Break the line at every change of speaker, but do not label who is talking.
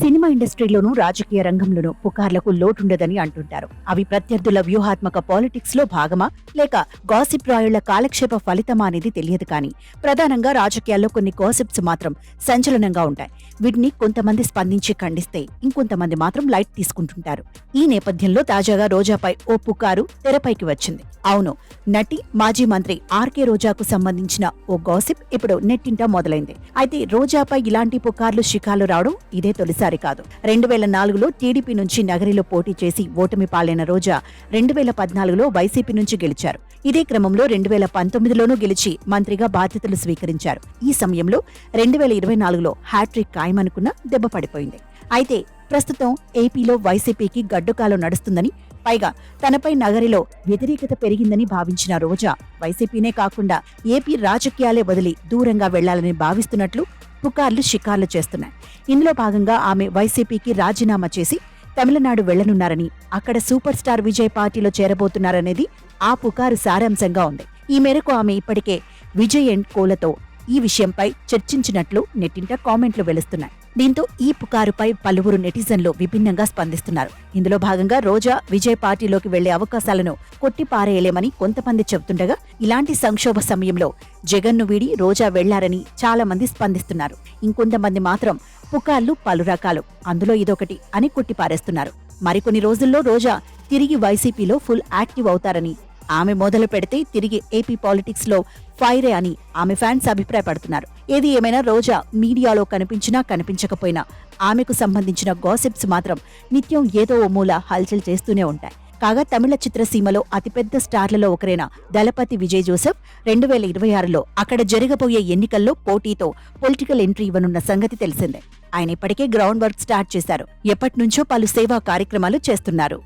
Cinema ఇండస్ట్రీలోనూ రాజకీయ రంగంలోనూ పుకార్లకు లోటుండదని అంటుంటారు. అవి ప్రత్యర్థుల వ్యూహాత్మక పాలిటిక్స్లో భాగమా? లేక గాసిప్ రాయుళ్ళ కాలక్షేప ఫలితమా అనేది తెలియదు కానీ ప్రధానంగా రాజకీయాల్లో కొన్ని గాసిప్స్ మాత్రం సంచలనంగా ఉంటాయి. వీటిని కొంతమంది స్పందించి ఖండిస్తే ఇంకొంతమంది మాత్రం లైట్ తీసుకుంటుంటారు. ఈ నేపథ్యంలో తాజాగా రోజాపై ఓ పుకారు తెరపైకి వచ్చింది. అవును నటి మాజీ మంత్రి ఆర్కే రోజాకు సంబంధించిన ఓ గాసిప్ ఇప్పుడు నెట్టింట మొదలైంది. అయితే రోజాపై ఇలాంటి పుకార్లు షికార్లు రావడం ఇదే తొలిసారి. కాదు. రెండు వేల నాలుగులో టీడీపీ నుంచి నగరిలో పోటీ చేసి ఓటమి పాలైన రోజా రెండు వేల పద్నాలుగులో వైసీపీ నుంచి గెలిచారు. ఇదే క్రమంలో రెండు వేల పంతొమ్మిదిలోనూ గెలిచి మంత్రిగా బాధ్యతలు స్వీకరించారు. ఈ సమయంలో రెండు వేల ఇరవై నాలుగులో హ్యాట్రిక్ ఖాయమనుకున్న దెబ్బ పడిపోయింది. అయితే ప్రస్తుతం ఏపీలో వైసీపీకి గడ్డుకాలం నడుస్తుందని పైగా తనపై నగరిలో వ్యతిరేకత పెరిగిందని భావించిన రోజా వైసీపీనే కాకుండా ఏపీ రాజకీయాలే వదిలి దూరంగా వెళ్ళాలని భావిస్తున్నట్లు పుకార్లు షికార్లు చేస్తున్నాయి. ఇందులో భాగంగా ఆమె వైసీపీకి రాజీనామా చేసి తమిళనాడు వెళ్ళనున్నారని అక్కడ సూపర్ స్టార్ విజయ్ పార్టీలో చేరబోతున్నారనేది ఆ పుకారు సారాంశంగా ఉంది. ఈ మేరకు ఆమె ఇప్పటికే విజయ్ అండ్ కోలతో ఈ విషయంపై చర్చించినట్లు నెట్టింట కామెంట్లు వెలుస్తున్నాయి. దీంతో ఈ పుకారుపై పలువురు నెటిజన్లు విభిన్నంగా స్పందిస్తున్నారు. ఇందులో భాగంగా రోజా విజయ్ పార్టీలోకి వెళ్ళే అవకాశాలను కొట్టిపారేయలేమని కొంతమంది చెబుతుండగా ఇలాంటి సంక్షోభ సమయంలో జగన్ను వీడి రోజా వెళ్ళారని చాలా మంది స్పందిస్తున్నారు. ఇంకొంతమంది మాత్రం పుకార్లు పలు రకాలు. అందులో ఇదొకటి అని కొట్టిపారేస్తున్నారు. మరికొన్ని రోజుల్లో రోజా తిరిగి వైసీపీలో ఫుల్ యాక్టివ్ అవుతారని ఆమె మొదలు పెడితే తిరిగి ఏపీ పాలిటిక్స్లో ఫైరే అని ఆమె ఫ్యాన్స్ అభిప్రాయపడుతున్నారు. ఏది ఏమైనా రోజా మీడియాలో కనిపించినా కనిపించకపోయినా ఆమెకు సంబంధించిన గాసిప్స్ మాత్రం నిత్యం ఏదో ఓ మూల హల్చల్ చేస్తూనే ఉంటాయి. కాగా తమిళ చిత్రసీమలో అతిపెద్ద స్టార్లలో ఒకరైన దళపతి విజయ్ జోసెఫ్ రెండు వేల ఇరవై ఆరులో అక్కడ జరగబోయే ఎన్నికల్లో పోటీతో పొలిటికల్ ఎంట్రీ ఇవ్వనున్న సంగతి తెలిసిందే. ఆయన ఇప్పటికే గ్రౌండ్ వర్క్ స్టార్ట్ చేశారు. ఎప్పటి నుంచో పలు సేవా కార్యక్రమాలు చేస్తున్నారు.